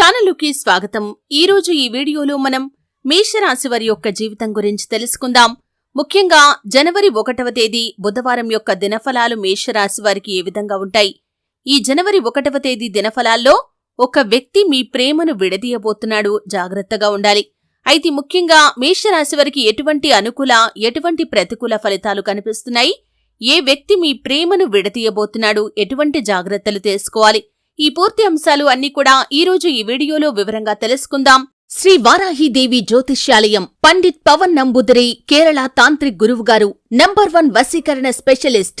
ఛానలుకి స్వాగతం. ఈ రోజు ఈ వీడియోలో మనం మేషరాశి వారి యొక్క జీవితం గురించి తెలుసుకుందాం. ముఖ్యంగా జనవరి ఒకటవ తేదీ బుధవారం యొక్క దినఫలాలు మేషరాశి వారికి ఏ విధంగా ఉంటాయి? ఈ జనవరి ఒకటవ తేదీ దినఫలాల్లో ఒక వ్యక్తి మీ ప్రేమను విడదీయబోతున్నాడు. జాగ్రత్తగా ఉండాలి. అయితే ముఖ్యంగా మేషరాశి వారికి ఎటువంటి అనుకూల ఎటువంటి ప్రతికూల ఫలితాలు కనిపిస్తున్నాయి? ఏ వ్యక్తి మీ ప్రేమను విడదీయబోతున్నాడు? ఎటువంటి జాగ్రత్తలు తీసుకోవాలి? ఈ పూర్తి అంశాలు అన్ని కూడా ఈ రోజు ఈ వీడియోలో వివరంగా తెలుసుకుందాం. శ్రీ వారాహిదేవి జ్యోతిష్యాలయం పండిత్ పవన్ నంబూదరి కేరళ తాంత్రిక్ గురువు గారు నంబర్ వన్ వశీకరణ స్పెషలిస్ట్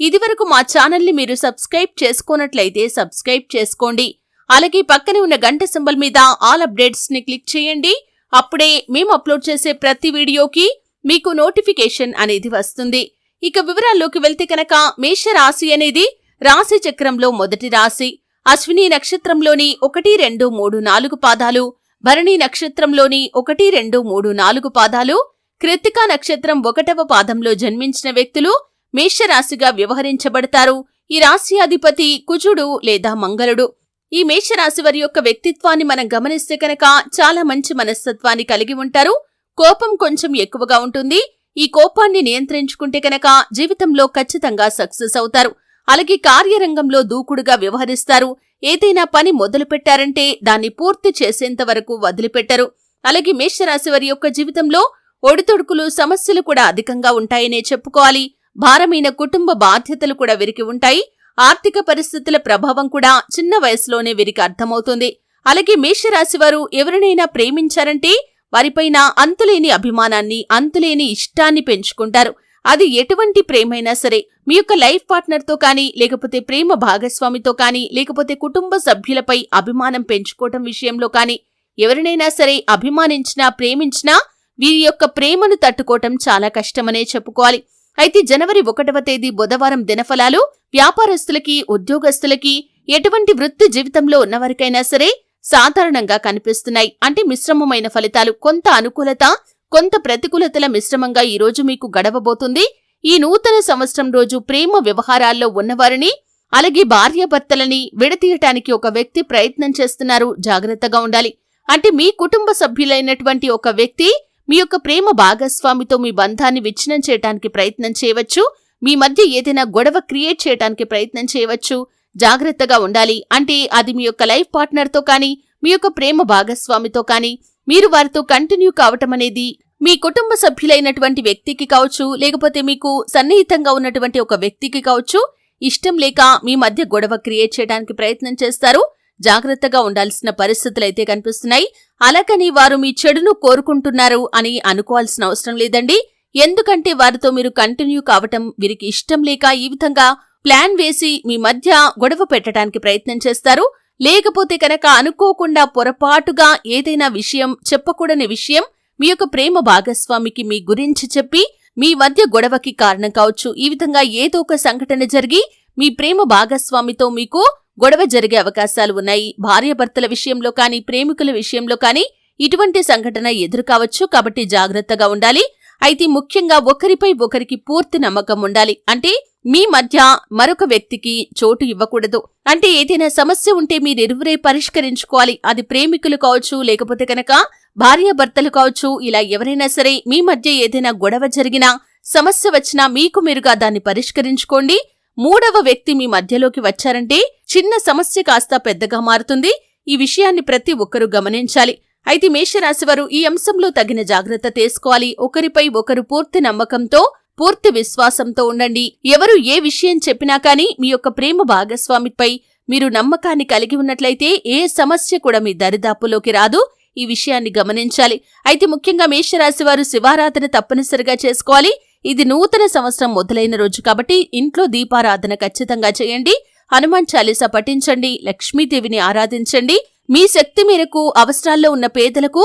ఇదివరకు మా ఛానల్ని మీరు సబ్స్క్రైబ్ చేసుకోనట్లయితే సబ్స్క్రైబ్ చేసుకోండి. అలాగే పక్కనే ఉన్న గంట సింబల్ మీద ఆల్ అప్డేట్స్ని క్లిక్ చేయండి. అప్పుడే మేము అప్లోడ్ చేసే ప్రతి వీడియోకి మీకు నోటిఫికేషన్ అనేది వస్తుంది. ఇక వివరాల్లోకి వెళ్తే కనుక మేషరాశి అనేది రాశి చక్రంలో మొదటి రాశి. అశ్విని నక్షత్రంలోని ఒకటి రెండు మూడు నాలుగు పాదాలు. భరణి నక్షత్రంలోని ఒకటి రెండు మూడు నాలుగు పాదాలు. కృత్తికా నక్షత్రం ఒకటవ పాదంలో జన్మించిన వ్యక్తులు. మేషరాశిగా వ్యవహరించబడతారు. ఈ రాశి అధిపతి కుజుడు లేదా మంగళుడు. ఈ మేషరాశి వారి యొక్క వ్యక్తిత్వాన్ని మనం గమనిస్తే కనుక చాలా మంచి మనస్తత్వాన్ని కలిగి ఉంటారు. కోపం కొంచెం ఎక్కువగా ఉంటుంది. ఈ కోపాన్ని నియంత్రించుకుంటే కనుక జీవితంలో ఖచ్చితంగా సక్సెస్ అవుతారు. అలాగే కార్యరంగంలో దూకుడుగా వ్యవహరిస్తారు. ఏదైనా పని మొదలు పెట్టారంటే దాన్ని పూర్తి చేసేంత వరకు వదిలిపెట్టరు. అలాగే మేషరాశి వారి యొక్క జీవితంలో ఒడితొడుకులు సమస్యలు కూడా అధికంగా ఉంటాయనే చెప్పుకోవాలి. భారమైన కుటుంబ బాధ్యతలు కూడా వీరికి ఉంటాయి. ఆర్థిక పరిస్థితుల ప్రభావం కూడా చిన్న వయసులోనే వీరికి అర్థమవుతుంది. అలాగే మేషరాశి వారు ఎవరినైనా ప్రేమించారంటే వారిపైన అంతులేని అభిమానాన్ని అంతులేని ఇష్టాన్ని పెంచుకుంటారు. అది ఎటువంటి ప్రేమైనా సరే మీ యొక్క లైఫ్ పార్ట్నర్తో కానీ లేకపోతే ప్రేమ భాగస్వామితో కానీ లేకపోతే కుటుంబ సభ్యులపై అభిమానం పెంచుకోవటం విషయంలో కానీ ఎవరినైనా సరే అభిమానించినా ప్రేమించినా వీరి యొక్క ప్రేమను తట్టుకోవటం చాలా కష్టమనే చెప్పుకోవాలి. అయితే జనవరి ఒకటవ తేదీ బుధవారం దినఫలాలు వ్యాపారస్తులకి ఉద్యోగస్తులకి ఎటువంటి వృత్తి జీవితంలో ఉన్నవారికైనా సరే సాధారణంగా కనిపిస్తున్నాయి. అంటే మిశ్రమమైన ఫలితాలు కొంత అనుకూలత కొంత ప్రతికూలతల మిశ్రమంగా ఈ రోజు మీకు గడవబోతుంది. ఈ నూతన సంవత్సరం రోజు ప్రేమ వ్యవహారాల్లో ఉన్నవారిని అలాగే భార్యాభర్తలని విడతీయటానికి ఒక వ్యక్తి ప్రయత్నం చేస్తున్నారు. జాగ్రత్తగా ఉండాలి. అంటే మీ కుటుంబ సభ్యులైనటువంటి ఒక వ్యక్తి మీ యొక్క ప్రేమ భాగస్వామితో మీ బంధాన్ని విచ్ఛిన్నం చేయడానికి ప్రయత్నం చేయవచ్చు. మీ మధ్య ఏదైనా గొడవ క్రియేట్ చేయడానికి ప్రయత్నం చేయవచ్చు. జాగ్రత్తగా ఉండాలి. అంటే అది మీ యొక్క లైఫ్ పార్ట్నర్తో కానీ మీ యొక్క ప్రేమ భాగస్వామితో కానీ మీరు వారితో కంటిన్యూ కావటం అనేది మీ కుటుంబ సభ్యులైనటువంటి వ్యక్తికి కావచ్చు లేకపోతే మీకు సన్నిహితంగా ఉన్నటువంటి ఒక వ్యక్తికి కావచ్చు. ఇష్టం లేక మీ మధ్య గొడవ క్రియేట్ చేయడానికి ప్రయత్నం చేస్తారు. జాగ్రత్తగా ఉండాల్సిన పరిస్థితులైతే కనిపిస్తున్నాయి. అలాగని వారు మీ చెడును కోరుకుంటున్నారు అని అనుకోవాల్సిన అవసరం లేదండి. ఎందుకంటే వారితో మీరు కంటిన్యూ కావటం వీరికి ఇష్టం లేక ఈ విధంగా ప్లాన్ వేసి మీ మధ్య గొడవ పెట్టడానికి ప్రయత్నం చేస్తారు. లేకపోతే కనుక అనుకోకుండా పొరపాటుగా ఏదైనా విషయం చెప్పకూడని విషయం మీ యొక్క ప్రేమ భాగస్వామికి మీ గురించి చెప్పి మీ మధ్య గొడవకి కారణం కావచ్చు. ఈ విధంగా ఏదో ఒక సంఘటన జరిగి మీ ప్రేమ భాగస్వామితో మీకు గొడవ జరిగే అవకాశాలు ఉన్నాయి. భార్యాభర్తల విషయంలో కానీ ప్రేమికుల విషయంలో కానీ ఇటువంటి సంఘటన ఎదురు కావచ్చు. కాబట్టి జాగ్రత్తగా ఉండాలి. అయితే ముఖ్యంగా ఒకరిపై ఒకరికి పూర్తి నమ్మకం ఉండాలి. అంటే మీ మధ్య మరొక వ్యక్తికి చోటు ఇవ్వకూడదు. అంటే ఏదైనా సమస్య ఉంటే మీరిరువురే పరిష్కరించుకోవాలి. అది ప్రేమికులు కావచ్చు లేకపోతే కనుక భార్యాభర్తలు కావచ్చు ఇలా ఎవరైనా సరే మీ మధ్య ఏదైనా గొడవ జరిగినా సమస్య వచ్చినా మీకు మీరుగా దాన్ని పరిష్కరించుకోండి. మూడవ వ్యక్తి మీ మధ్యలోకి వచ్చారంటే చిన్న సమస్య కాస్త పెద్దగా మారుతుంది. ఈ విషయాన్ని ప్రతి ఒక్కరూ గమనించాలి. అయితే మేషరాశివారు ఈ అంశంలో తగిన జాగ్రత్త తీసుకోవాలి. ఒకరిపై ఒకరు పూర్తి నమ్మకంతో పూర్తి విశ్వాసంతో ఉండండి. ఎవరు ఏ విషయం చెప్పినా కానీ మీ యొక్క ప్రేమ భాగస్వామిపై మీరు నమ్మకాన్ని కలిగి ఉన్నట్లయితే ఏ సమస్య కూడా మీ దరిదాపులోకి రాదు. ఈ విషయాన్ని గమనించాలి. అయితే ముఖ్యంగా మేషరాశి వారు శివారాధన తప్పనిసరిగా చేసుకోవాలి. ఇది నూతన సంవత్సరం మొదలైన రోజు కాబట్టి ఇంట్లో దీపారాధన ఖచ్చితంగా చేయండి. హనుమాన్ చాలీసా పఠించండి లక్ష్మీదేవిని ఆరాధించండి. మీ శక్తి మేరకు అవసరాల్లో ఉన్న పేదలకు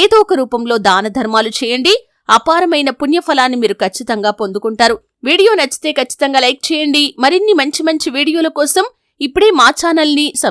ఏదో ఒక రూపంలో దాన ధర్మాలు చేయండి. అపారమైన పుణ్యఫలాన్ని మీరు ఖచ్చితంగా పొందుకుంటారు. వీడియో నచ్చితే ఖచ్చితంగా లైక్ చేయండి. మరిన్ని మంచి మంచి వీడియోల కోసం ఇప్పుడే మా ఛానల్ని సబ్